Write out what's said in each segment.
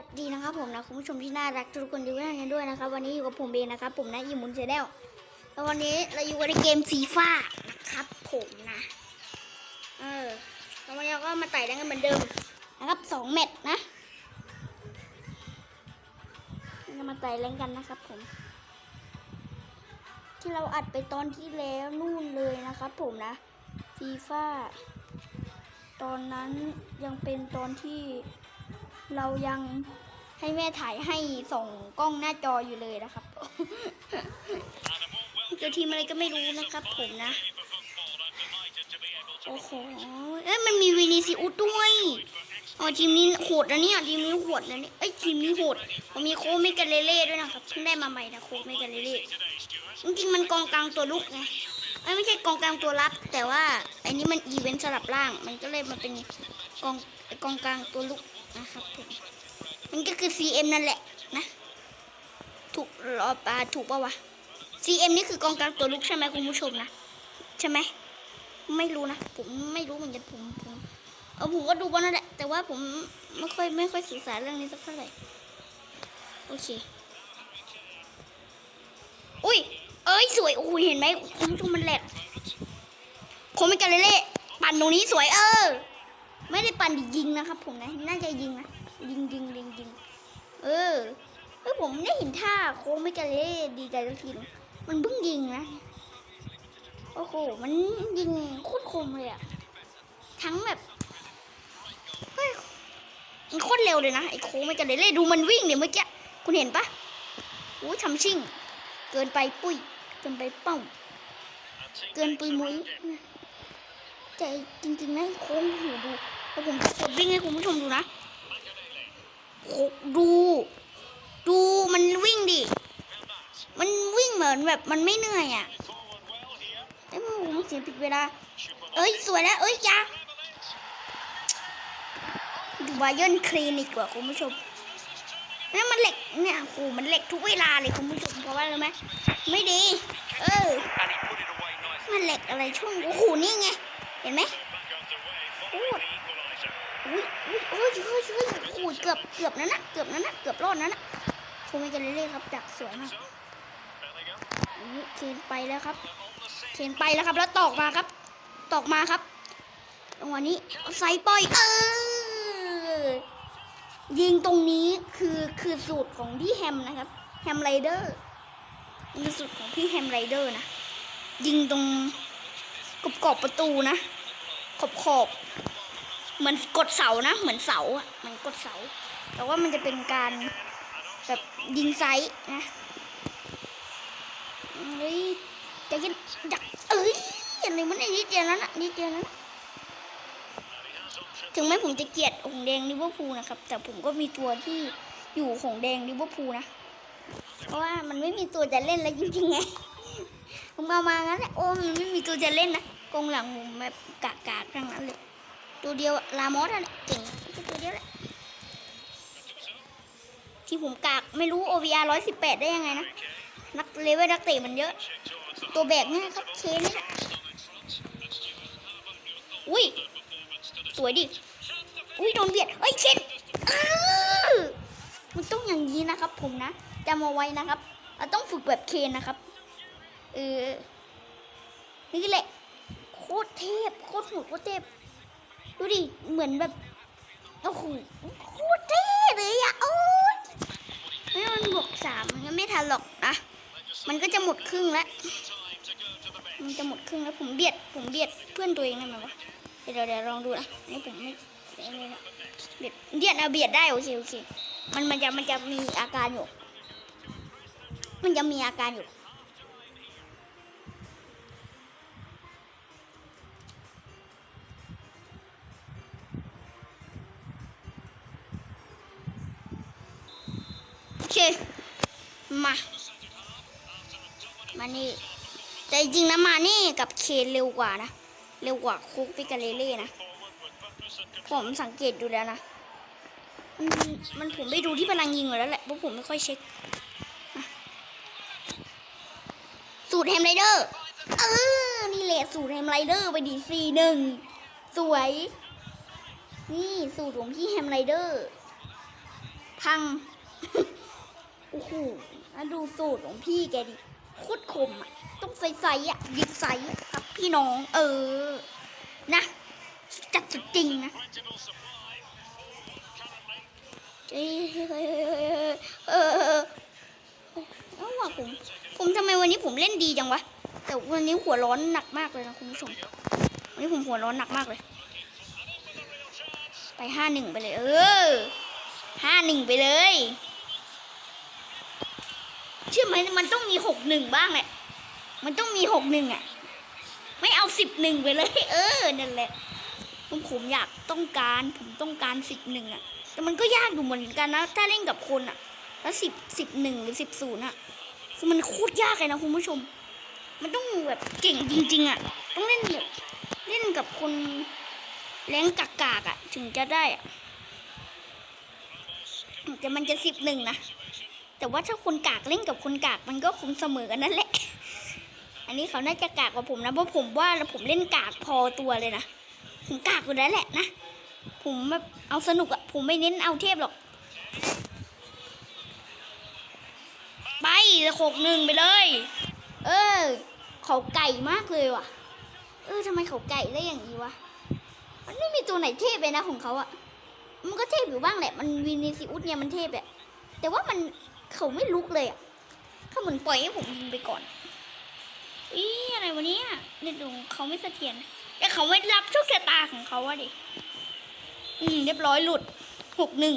วัสดีนะครับผมนะคุณผู้ชมที่น่ารักทุกคนทุกท่านกันด้วยนะครับ วันนี้อยู่กับผมเองนะครับ ผมนะอีมุนเชแนลแล้ววันนี้เราอยู่กันในเกมฟีฟ่านะครับ ผมนะเออแล้ววันนี้เราก็มาไต่ได้กันเหมือนเดิมนะครับสองแมตช์นะเรามาไต่เล่นกันนะครับ ผม ที่เราอัดไปตอนที่แล้วนู่นเลยนะครับ ผมนะฟีฟ่าตอนนั้นยังเป็นตอนที่ เรายังให้แม่ถ่ายให้ส่งกล้องหน้าจออยู่เลยนะครับเจอทีมอะไรก็ไม่รู้นะครับ ผมนะ โอ้โห เอ้ยมันมีวินิซิอุสด้วยอ๋อทีมนี้โหดนะเนี่ยทีมนี้โหดนะเนี่ยเอ้ยทีมนี้โหดมันมีโค้ชเมกาเลเล่ด้วยนะครับเพิ่งได้มาใหม่นะโค้ชเมกาเลเล่จริงๆมันกองกลางตัวลุกไงไม่ใช่กองกลางตัวรับ แต่ว่าอ้นี้มันอีเวนต์สลับล่าง มันก็เลยมาเป็นกองกองกลางตัวลุก นะครับผมมันก็คือ CM นั่นแหละนะ ถูกรอปลาถูกปะวะ CM นี่คือกองกลางตัวลุกใช่ไหมคุณผู้ชมนะ ใช่ไหม ไม่รู้นะ ผมไม่รู้เหมือนกันผมผมเออผมก็ดูบอลนั่นแหละ แต่ว่าผมไม่ค่อยไม่ค่อยศึกษาเรื่องนี้สักเท่าไหร่ โอเค อุ้ย เอ้ยสวยโอ้ยเห็นไหมคุณผู้ชมมันแหลกคมไม่กันเลเล่ปั่นตรงนี้สวยเออ ไม่ได้ปั่นยิงนะครับ ผมนะน่าจะยิงนะยิงยิงยิงยิงเออเออผมได้เห็นท่าโค้งไม่กันเลยดีใจทุกทีมันเพิ่งยิงนะโอ้โหมันยิงโคตรคมเลยอะทั้งแบบเฮ้ยมันโคตรเร็วเลยนะไอ้โค้งไม่กันเลยดูมันวิ่งเนี่ยเมื่อกี้คุณเห็นปะโอ้ยทำชิ่ง เกินไปปุ้ยเกินไปเป้าเกินปุยมุ้ยใจจริงๆนะโค้งหูดู แล้วผมจะกดวิ่งให้คุณผู้ชมดูนะดู ดูมันวิ่งดิ มันวิ่งเหมือนแบบมันไม่เหนื่อยอะเอ้ยผมเสียผิดเวลา เอ้ยสวยแล้ว เอ้ยอยาดูบาเยนคลินิกว่าคุณผู้ชมนี่มันเหล็กเนี่ยโอ้โหมันเหล็กทุกเวลาเลยคุณผู้ชมเพราะว่าอะไรไหมไม่ดี เออ มันเหล็กอะไรช่วงโอ้โหนี่ไง เห็นไหมโอ้ยอุ้ย อุ้ยโอ้ยเฮ้ยเฮ้ยอ้ยเกือบเกือบนั้นนะเกือบนั้นนะเกือบรอดนั้นนะคงไม่กันเรื่อยๆครับดักสวยมากนนี้เคนไปแล้วครับเคนไปแล้วครับ แล้วตอกมาครับ ตอกมาครับจังหวะนี้ใส่ปล่อยเออยิงตรงนี้คือคือสูตรของพี่แฮมนะครับแฮมไรเดอร์นี่คือสูตรของพี่แฮมไรเดอร์นะยิงตรงกรอบประตูนะขอบขอบ เหมือนกดเสานะ เหมือนเสาอะเหมือนกดเสา แต่ว่ามันจะเป็นการแบบยิงไซส์นะเฮ้ยจะยิงดักเอ้ยอะไรมันไอ้นิดเดียวนั้นอะนิดเดียวนั้นะถึงแม้ผมจะเกลียดหงแดงลิเวอร์พูลนะครับ แต่ผมก็มีตัวที่อยู่หงแดงลิเวอร์พูลนะ เพราะว่ามันไม่มีตัวจะเล่นแล้วจริงๆไงผมเอามางั้นแหละโอ้มันไม่มีตัวจะเล่นนะกองหลังผมแบบกากากๆทั้งนั้นเลย ตัวเดียวลามอสอะเนี่ยเก่งตัวเดียวแหละที่ผมกากไม่รู้ OVR ร้อยสิบแปดได้ยังไงนะ นักเลเวลนักเตะมันเยอะ ตัวแบกเนี่ยครับเคนนี่แหละอุ้ย สวยดิ อุ้ยโดนเบียดเอ้ยเคนอ้าวมันต้องอย่างนี้นะครับผมนะจำเอาไว้นะครับเราต้องฝึกแบบเคนนะครับ เออ นี่แหละ โคตรเทพ โคตรโหดโคตรเทพ ดูดิ เหมือนแบบ โอ้โหโคตรเท่เลยอะโอ้ยไม่มันบวกสามมันก็ไม่ทันหรอกนะ มันก็จะหมดครึ่งแล้ว มันจะหมดครึ่งแล้วผมเบียด ผมเบียดเพื่อนตัวเองได้ไหมวะ เดี๋ยวเดี๋ยวลองดูนะนี่ผมไม่ไม่ไม่เบียดเบียดเอาเบียดได้โอเคโอเค มันมันจะมันจะมีอาการอยู่ มันจะมีอาการอยู่ เค มา มานี่ แต่จริงนะมานี่กับเคนเร็วกว่านะ เร็วกว่าคุกปิกาเลเล่นะ ผมสังเกตดูแล้วนะ มันมันผมไปดูที่พลังยิงอยู่แล้วแหละ เพราะผมไม่ค่อยเช็ค สูตรแฮมไรเดอร์ เออ นี่แหละสูตรแฮมไรเดอร์ไปดีซีหนึ่ง สวย นี่สูตรของพี่แฮมไรเดอร์ พัง อ้โหแล้วดูสูตรของพี่แกดิโคตรคมอะ ต้องใส่ๆอะยิบใส่ครับพี่น้อง เออ นะ จัดสุดจริงนะเอ้ยเออเอาว่ะผม ผมทำไมวันนี้ผมเล่นดีจังวะ แต่วันนี้หัวร้อนหนักมากเลยนะคุณผู้ชม วันนี้ผมหัวร้อนหนักมากเลย ไปห้าหนึ่งไปเลย เออห้าหนึ่งไปเลย ชื่อไหมมันต้องมีหกหนึ่งบ้างแหละ มันต้องมีหกหนึ่งอะ ไม่เอาสิบหนึ่งไปเลย เออนั่นแหละผมผมอยากต้องการผมต้องการสิบหนึ่งอะ แต่มันก็ยากอยู่เหมือนกันนะ ถ้าเล่นกับคนอะ แล้วสิบสิบหนึ่งหรือสิบศูนย์อะคือมันโคตรยากเลยนะคุณผู้ชม มันต้องแบบเก่งจริง ๆ อะ ต้องเล่นแบบเล่นกับคนแรงกากๆอะ ถึงจะได้อะแต่มันจะสิบหนึ่งนะ แต่ว่าถ้าคนกากเล่นกับคนกากมันก็คงเสมอกันนั่นแหละ อันนี้เขาน่าจะกากกว่าผมนะเพราะผมว่าผมเล่นกากพอตัวเลยนะผมกากกว่านั้นแหละนะผมแบบเอาสนุกอะผมไม่เน้นเอาเทพหรอก ไปหกหนึ่งไปเลย เออเขาไก่มากเลยว่ะ เออทำไมเขาไก่ได้อย่างนี้วะมันไม่มีตัวไหนเทพเลยนะของเขาอะมันก็เทพอยู่บ้างแหละ มันวินิซิอุสเนี่ยมันเทพแหละแต่ว่ามัน เขาไม่ลุกเลยอะเขาเหมือนปล่อยให้ผมยิงไปก่อนอีอะไรวะเนี่ยเน็ตดูเขาไม่เสถียรแต่เขาไม่รับโชคชะตาของเขาอะดิ อืม เรียบร้อยหลุดหกหนึ่ง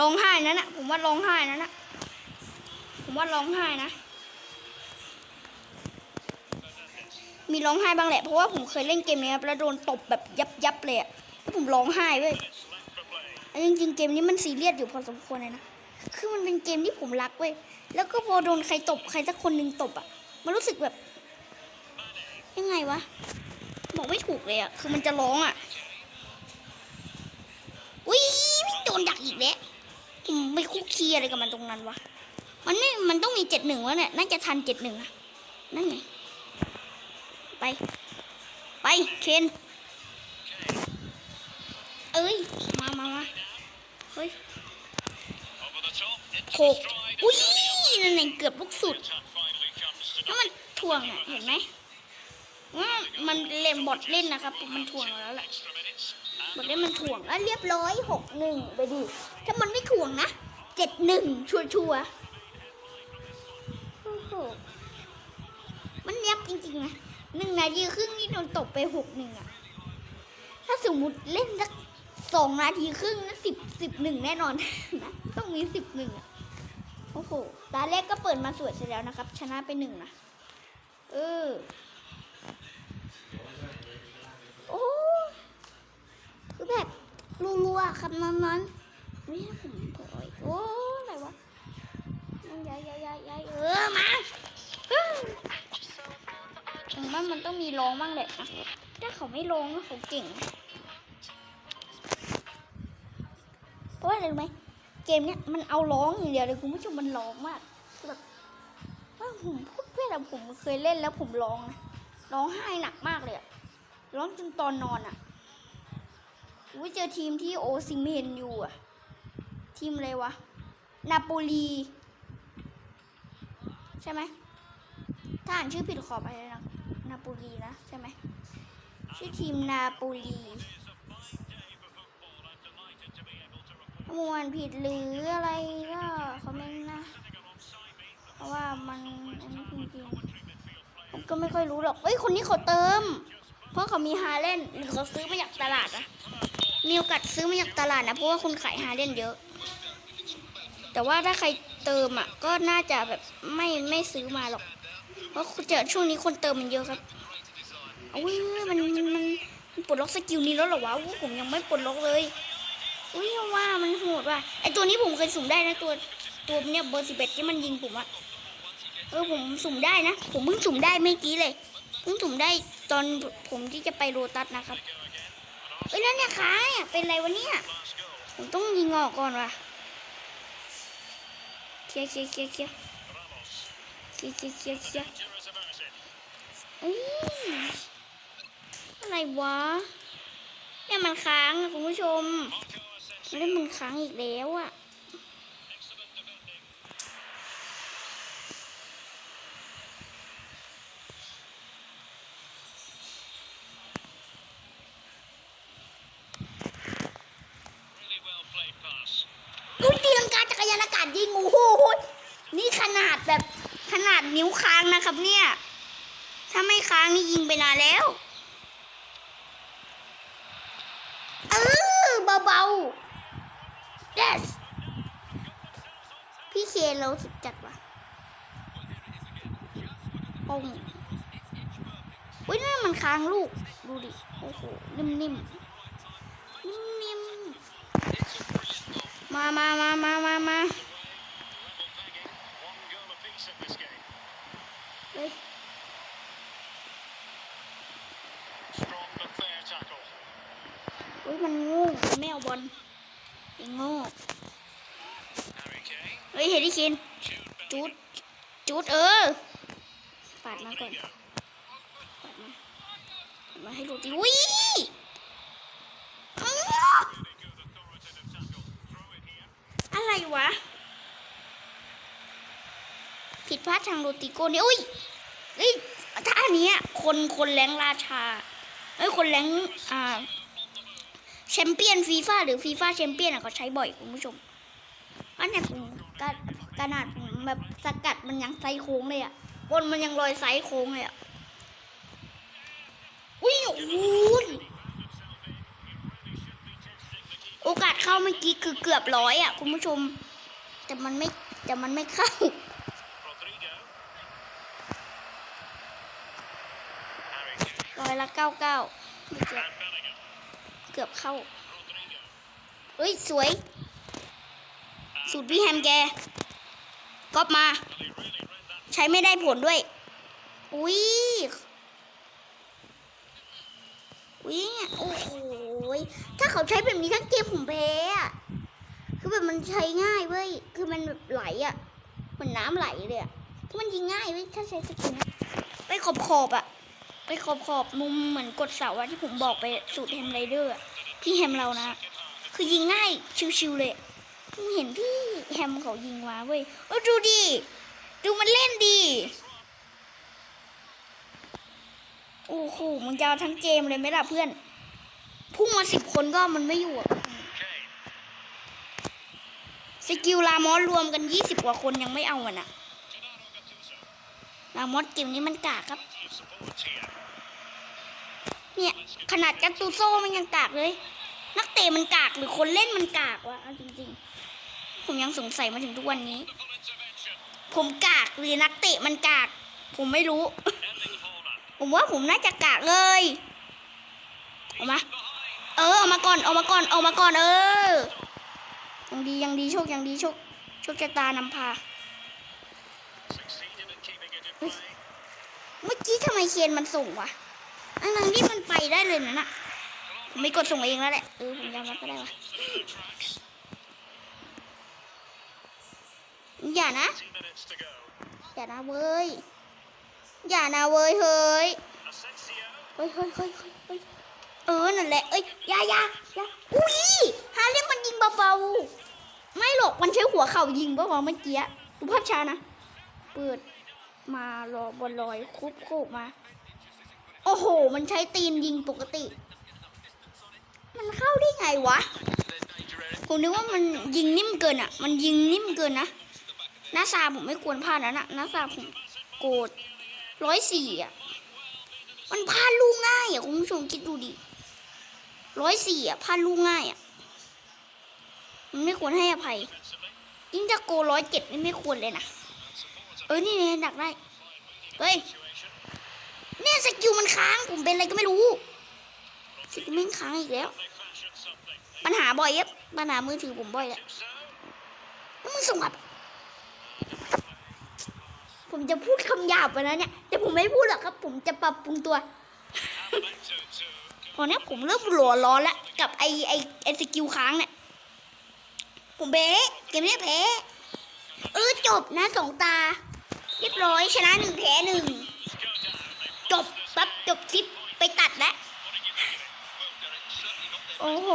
ร้องไห้นั่นอะผมว่าร้องไห้นั่นอะผมว่าร้องไห้นะ มีร้องไห้บ้างแหละ เพราะว่าผมเคยเล่นเกมนี้ครับแล้วโดนตบแบบยับยับเลยอะแล้วผมร้องไห้เว้ยอันจริงๆเกมนี้มันซีเรียสอยู่พอสมควรเลยนะ คือมันเป็นเกมที่ผมรักเว้ย แล้วก็พอโดนใครตบใครสักคนหนึ่งตบอะมันรู้สึกแบบ ยังไงวะ บอกไม่ถูกเลยอะคือมันจะร้องอะอุ้ยไม่โดนดักอีกแล้วไม่คุกคีอะไรกับมันตรงนั้นวะ มันไม่มันต้องมีเจ็ดหนึ่งวะเนี่ย น่าจะทันเจ็ดหนึ่งอะนั่นไง ไป ไปเคนเอ้ย มามามาเฮ้ย โขกอุ้ยนั่นไงเกือบลูกสุดถ้ามันถ่วงอะเห็นไหมว่ามันเล่นบอดเล่นนะครับมันถ่วงแล้วแหละบอดเล่นมันถ่วงแล้วเรียบร้อยหกหนึ่งไปดิถ้ามันไม่ถ่วงนะเจ็ดหนึ่งชัวชัวโอ้โหมันเนียบจริงๆนะหนึ่งนาทีครึ่งนี่โดนตบไปหกหนึ่งอะถ้าสมมติเล่นสัก สองนาทีครึ่งนะสิบสิบหนึ่งแน่นอนนะต้องมีสิบหนึ่งอะโอ้โหตาแรกก็เปิดมาสวยเสร็จแล้วนะครับ ชนะไปหนึ่งนะเออโอ้คือแบบรัวๆครับนอนๆนี่ผมเผยโอ้อะไรวะย้ายย้ายย้ายย้ายเออมาผมว่ามันต้องมีร้องบ้างแหละนะถ้าเขาไม่ร้องเขาเก่ง ราะว่าอะไรรู้ไหมเกมเนี้ยมันเอาร้องอย่างเดียวเลยคุณผู้ชมมันร้องมากคือแบบว่าผมพูดเพื่อนอะผมเคยเล่นแล้วผมร้องนะร้องไห้หนักมากเลยอะร้องจนตอนนอนอะอุ้ยเจอทีมที่โอซิเมนอยู่อะทีมอะไรวะนาโปลี ใช่ไหมถ้าอ่านชื่อผิดขอไปเลยนะนาโปลีนะใช่ไหมชื่อทีมนาโปลีถ้า มวนผิดหรืออะไรก็คอมเมนต์นะ เพราะว่ามันอันนี้จริงๆผมก็ไม่ค่อยรู้หรอกเอ้ยคนนี้เขาเติม เพราะเขามีฮาเล่นหรือเขาซื้อมาจากตลาดนะมีโอกาสซื้อมาจากตลาดนะเพราะว่าคนขายฮาเล่นเยอะ แต่ว่าถ้าใครเติมอะก็น่าจะแบบไม่ไม่ซื้อมาหรอก เพราะเจอช่วงนี้คนเติมมันเยอะครับอุ้ยมันมันปลดล็อกสกิลนี้แล้วเหรอวะผมยังไม่ปลดล็อกเลย อุ้ยว่ามันโหดว่ะไอตัวนี้ผมเคยสุ่มได้นะตัวตัวเนี้ยเบอร์สิบเอ็ดที่มันยิงผมอะเออผมสุ่มได้นะ ผมเพิ่งสุ่มได้เมื่อกี้เลยเพิ่งสุ่มได้ตอนผมที่จะไปโรตัสนะครับเอ้ยนั่นเนี่ยค้าเนี่ยเป็นไรวะเนี่ยผมต้องยิงออกก่อนว่ะเคลียเคลียเคลียเคลียเคลียเคลียเคลียเอ้ยอะไรวะเนี่ยมันค้างคุณผู้ชม ไม่ได้มือค้างอีกแล้วอะกูตีลังกาจักรยานอากาศยิงโอ้โหนี่ขนาดแบบขนาดนิ้วค้างนะครับเนี่ย ถ้าไม่ค้างนี่ยิงไปนานแล้ว เคเราสุดจัดว่ะปงอุ้ยนั่นมันค้างลูก ดูดิ โอ้โห นิ่มๆ นิ่มๆ มามามามามามาเฮ้ยอุ้ยมันงูไม่เอาบอลไอ้โง่ Harry Kane. เฮ้ยเห็นที่เคน Jude จุด Bellingham. จุดเออปาดมาก่อน Rodrigo. ปาดมาปาดมาให้ดูดิอุ้ยอื้อ Really good authoritative tackle. Throw it here. อะไรวะ ผิดพลาดทางโรติโกเนี่ยอุ้ยเฮ้ยถ้าอันเนี้ยคนคนแรงราชาเอ้ยคนแรงอ่าแชมเปี้ยนฟีฟ่าหรือฟีฟ่าแชมเปี้ยนอะเขาใช้บ่อยคุณผู้ชม อันเนี้ยผมกระนาดผมแบบสกัดมันยังไซโค้งเลยอะบนมันยังรอยไซโค้งเลยอะอุ้ยโอ้โหโอกาสเข้าเมื่อกี้คือเกือบร้อยอะคุณผู้ชม แต่มันไม่แต่มันไม่เข้าร้อยละเก้าเก้าเกือบเข้าเฮ้ย สวย สูตรพี่แฮมแกก๊อปมา ใช้ไม่ได้ผลด้วย อุ้ยอุ้ยโอ้โหยถ้าเขาใช้แบบนี้ทั้งเกมผมแพ้อะคือแบบมันใช้ง่ายเว้ย คือมันแบบไหลอะเหมือนน้ำไหลเลยอะคือมันยิงง่ายเว้ยถ้าใช้สกิลนไปขอบขอบอะไปขอบขอบมุมเหมือนกดเสาอะที่ผมบอกไปสูตรแฮมไรเดอร์พี่แฮมเรานะ คือยิงง่ายชิวๆเลย ผมเห็นพี่แฮมเขายิงมาเว้ยเออดูดิ ดูมันเล่นดีโอ้โหมึงจะเอาทั้งเกมเลยไหมล่ะเพื่อน พุ่งมาสิบคนก็มันไม่อยู่อะ Kane. สกิลลามอสรวมกันยี่สิบกว่าคนยังไม่เอาอะนะลามอสเกมนี้มันกากครับ เนี่ย ขนาดกัตตูโซ่มันยังกากเลย นักเตะมันกากหรือคนเล่นมันกากวะเอาจริงๆ ผมยังสงสัยมาถึงทุกวันนี้ ผมกากหรือนักเตะมันกาก ผมไม่รู้ ผมว่าผมน่าจะกากเลยเอามา เออเอามาก่อนเอามาก่อนเอามาก่อนเออยังดียังดีโชคยังดีโชคโชคชะตานำพาเมื่อกี้ทำไมเคียนมันส่งวะอันนั้นที่มันไปได้เลยนะน่ะ ไม่กดส่งเองแล้วแหละเออผมยอมรับก็ได้วะอย่านะ อย่านะเว้ย อย่านะเว้ยเฮ้ย เฮ้ยเฮ้ยเฮ้ยเฮ้ยเออ นั่นแหละ เอ้ยอย่าอย่าอย่าอุ้ยฮาเล่มันยิงเบาๆ ไม่หรอก มันใช้หัวเข่ายิงเบาๆเมื่อกี้ดูภาพช้านะ เปิดมารอบอลลอยคุบโคบมา โอ้โห มันใช้ตีนยิงปกติ มันเข้าได้ไงวะ ผมนึกว่ามันยิงนิ่มเกินอะ มันยิงนิ่มเกินนะนาซาผมไม่ควรพลาดนะนะนาซาผมโกรธร้อยสี่อะ มันพลาดลูกง่ายอะคุณผู้ชมคิดดูดิร้อยสี่อะพลาดลูกง่ายอะ มันไม่ควรให้อภัย ยิ่งจะโกร้อยเจ็ดนี่ไม่ควรเลยนะ เออ นี่เนี่ยดักได้ เฮ้ย เนี่ยสกิลมันค้างผมเป็นอะไรก็ไม่รู้ สกิลแม่งค้างอีกแล้ว ปัญหาบ่อยเย็บปัญหามือถือผมบ่อยแล้ว So, แล้วมึงส่งกลับผมจะพูดคำหยาบไปนะเนี่ยแต่ผมไม่พูดหรอกครับ ผมจะปรับปรุงตัวตอนนี้ผมเริ่มหลัวร้อนแล้วกับไอไอไอสกิลค้างเนี่ย ผมเบ๊เกมนี้แพ้เออจบนะสองตา เรียบร้อยชนะหนึ่งแพ้หนึ่งจบปั๊บจบคลิปไปตัดแล้ว โอ้โห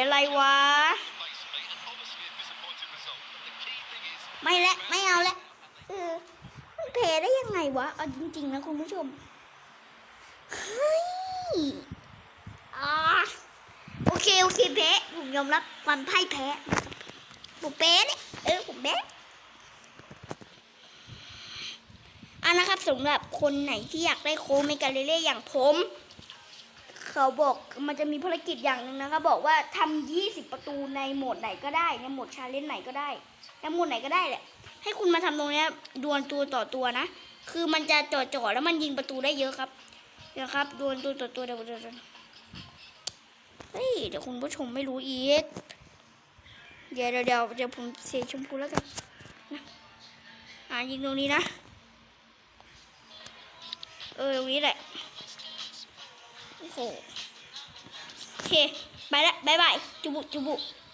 อะไรวะ ไม่ละ ไม่เอาละเออมันแพ้ได้ยังไงวะ เอาจริง ๆ นะคุณผู้ชม เฮ้ยอ่าโอเค โอเคแพ้ผมยอมรับความพ่ายแพ้ผมแพ้เนี่ยเออผมแพ้ำหรับคนไหนที่อยากได้โค้เมกาเลเล่อย่างผม เขาบอกมันจะมีภารกิจอย่างหนึ่งนะคะบอกว่าทำ20 ประตูในโหมดไหนก็ได้ ในโหมดชาเลนจ์ไหนก็ได้ในโหมดไหนก็ได้แหละ ให้คุณมาทำตรงนี้ดวลตัวต่อตัวนะ คือมันจะจ่อๆแล้วมันยิงประตูได้เยอะครับเดี๋ยวครับดวลตัวต่อตัวเดี๋ยวเดี๋ยวเฮ้ยเดี๋ยวคุณผู้ชมไม่รู้อีกเดี๋ยวเดี๋ยวเดี๋ยวผมเสียชมพูแล้วกันนะอ่ายิงตรงนี้นะ เออตรงนี้แหละ โอเค ไปละบายบาย จุบุจุบุ